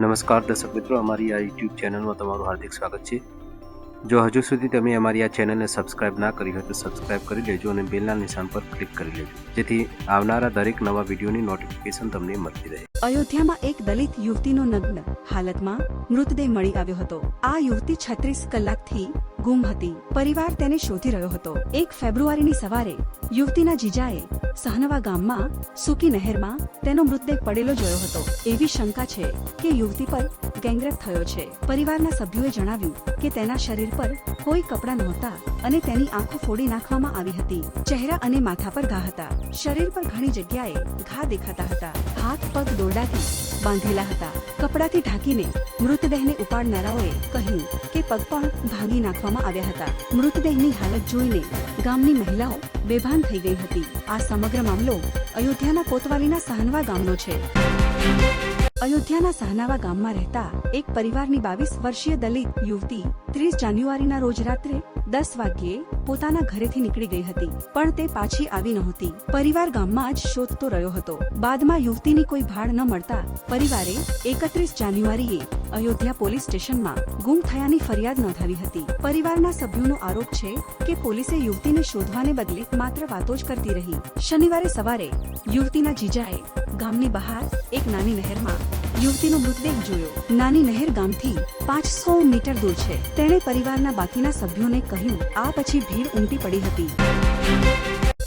નમસ્કાર દર્શક મિત્રો, અમારી આ યુટ્યુબ ચેનલમાં તમારું હાર્દિક સ્વાગત છે. જો હજુ સુધી તમે અમારી આ ચેનલને સબસ્ક્રાઇબ ના કરી હોય તો સબસ્ક્રાઇબ કરી લેજો અને બેલના નિશાન પર ક્લિક કરી લેજો. જેથી આવનારા દરેક નવા વિડીયોની નોટિફિકેશન તમને મળતી રહે. અયોધ્યામાં એક દલિત યુવતીનો નગ્ન હાલતમાં મૃતદેહ મળી આવ્યો હતો. આ યુવતી છત્રીસ કલાકથી ગુમ હતી. પરિવાર તેને શોધી રહ્યો હતો. એક ફેબ્રુઆરીની સવારે યુવતીના જીજાએ સહનવા ગામમાં, સૂકી નહેરમાં તેનો મૃતદેહ પડેલો જોયો હતો. એવી શંકા છે કે યુવતી પર ગેંગરેપ થયો છે. પરિવારના સભ્યોએ જણાવ્યું કે તેના શરીર પર કોઈ કપડાં નહોતા અને તેની આંખો ફોડી નાખવામાં આવી હતી. ચહેરા અને માથા પર ઘા હતા. શરીર પર ઘણી જગ્યાએ ઘા દેખાતા હતા. હાથ પગ દોરડાથી બાંધેલા હતા. કપડાથી ઢાંકીને મૃતદેહને ઉપાડનારાઓએ કહ્યું કે પગ પણ ભાંગી નાખવામાં આવ્યા હતા. મૃતદેહની હાલત જોઈને ગામની મહિલાઓ બેભાન થઈ ગઈ હતી. આ સમગ્ર મામલો અયોધ્યાના કોતવાલીના સહનવા ગામનો છે. અયોધ્યાના સહનાવા ગામમાં રહેતા એક પરિવારની બાવીસ વર્ષીય દલિત યુવતી ત્રીસ જાન્યુઆરીના રોજ રાત્રે દસ વાગ્યે પોતાના ઘરેથી નીકળી ગઈ હતી, પણ તે પાછી આવી નહોતી. પરિવાર ગામમાં જ શોધતો રહ્યો હતો. બાદમાં યુવતીની કોઈ ભાડ ન મળતા પરિવારે એકત્રીસ જાન્યુઆરીએ અયોધ્યા પોલીસ સ્ટેશનમાં ગુમ થયાની ફરિયાદ નોંધાવી હતી. પરિવારના સભ્યોનો આરોપ છે કે પોલીસે યુવતીને શોધવાને બદલે માત્ર વાતો જ કરતી રહી. શનિવારે સવારે યુવતીના જીજાએ ગામની બહાર એક નાની નહેરમાં યુવતીનો મૃતદેહ જોયો. નાની નહેર ગામથી પાંચસો મીટર દૂર છે. તેણે પરિવારના બાકીના સભ્યોને કહ્યું, આ પછી ભીડ ઉમટી પડી હતી.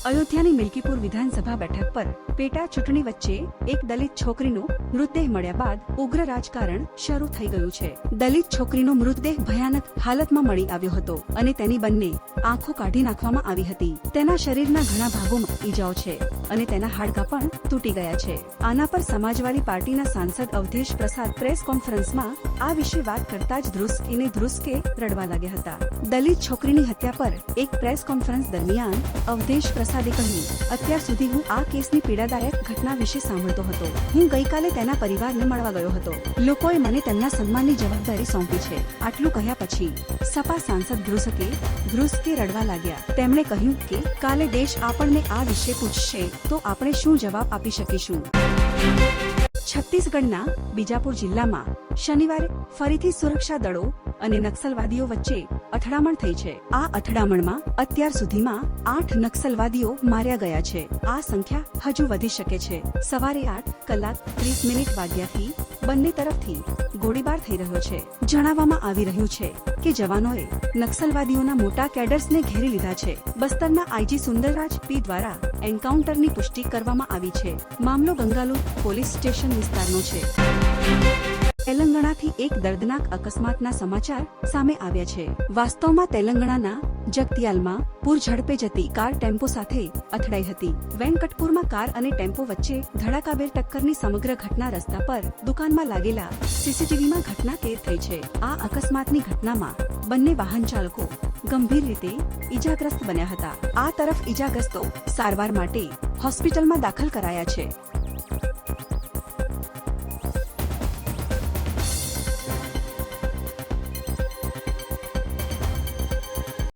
અયોધ્યાની મિલ્કીપુર વિધાનસભા બેઠક પર પેટા ચૂંટણી વચ્ચે એક દલિત છોકરીનો મૃતદેહ મળ્યા બાદ ઉગ્ર રાજકારણ શરૂ થઈ ગયું છે. દલિત છોકરીનો મૃતદેહ ભયાનક હાલતમાં મળી આવ્યો હતો અને તેની બંને આંખો કાઢી નાખવામાં આવી હતી. તેના શરીરના ઘણા ભાગોમાં ઈજાઓ છે. અને તેના હાડકાં પણ તૂટી ગયા છે. આના પર સમાજવાદી પાર્ટીના સાંસદ અવધેશ પ્રસાદ પ્રેસ કોન્ફરન્સમાં આ વિશે વાત કરતા જ ધ્રુસકીને ધ્રુસકે રડવા લાગ્યા હતા. દલિત છોકરીની હત્યા પર એક પ્રેસ કોન્ફરન્સ દરમિયાન અવધેશ પ્રસાદે કહ્યું, અત્યાર સુધી હું આ કેસની પીડાદાયક ઘટના વિશે સાંભળતો હતો. હું ગઈકાલે તેના પરિવારને મળવા ગયો હતો. લોકોએ મને તેમના સન્માનની જવાબદારી સોંપી છે. આટલું કહ્યા પછી સપા સાંસદ ધ્રુસકે ધ્રુસકે રડવા લાગ્યા. તેમણે કહ્યું કે, કાલે દેશ આપણને આ વિશે પૂછશે. તો આપણે શું જવાબ આપી શકીશું? છત્તીસગઢના બીજાપુર જિલ્લામાં શનિવારે ફરીથી સુરક્ષા દળો અને નક્સલવાદીઓ વચ્ચે અથડામણ થઈ છે. આ અથડામણમાં અત્યાર સુધીમાં આઠ નક્સલવાદીઓ માર્યા ગયા છે. આ સંખ્યા હજુ વધી શકે છે. સવારે આઠ કલાક ત્રીસ મિનિટ વાગ્યાથી બંને તરફથી ગોળીબાર થઈ રહ્યો છે. જણાવવામાં આવી રહ્યું છે કે જવાનોએ નક્સલવાદીઓના મોટા કેડર્સને ઘેરી લીધા છે. બસ્તરના આઈજી સુંદરરાજ પી દ્વારા એન્કાઉન્ટરની પુષ્ટિ કરવામાં આવી છે. મામલો બંગાલુર પોલીસ સ્ટેશન વિસ્તારનો છે. તેલંગાણાથી એક દર્દનાક અકસ્માતના સમાચાર સામે આવ્યા છે. વાસ્તવમાં તેલંગાણાના જગતિયાલમાં પૂર ઝડપે જતી કાર ટેમ્પો સાથે અથડાઈ હતી. વેંકટપુરમાં કાર અને ટેમ્પો વચ્ચે ધડાકાભેર ટક્કરની સમગ્ર ઘટના રસ્તા પર દુકાનમાં લાગેલા સીસીટીવીમાં ઘટના કેદ થઈ છે. આ અકસ્માતની ઘટનામાં બંને વાહન ચાલકો ગંભીર રીતે ઈજાગ્રસ્ત બન્યા હતા. આ તરફ ઈજાગ્રસ્તો સારવાર માટે હોસ્પિટલમાં દાખલ કરાયા છે.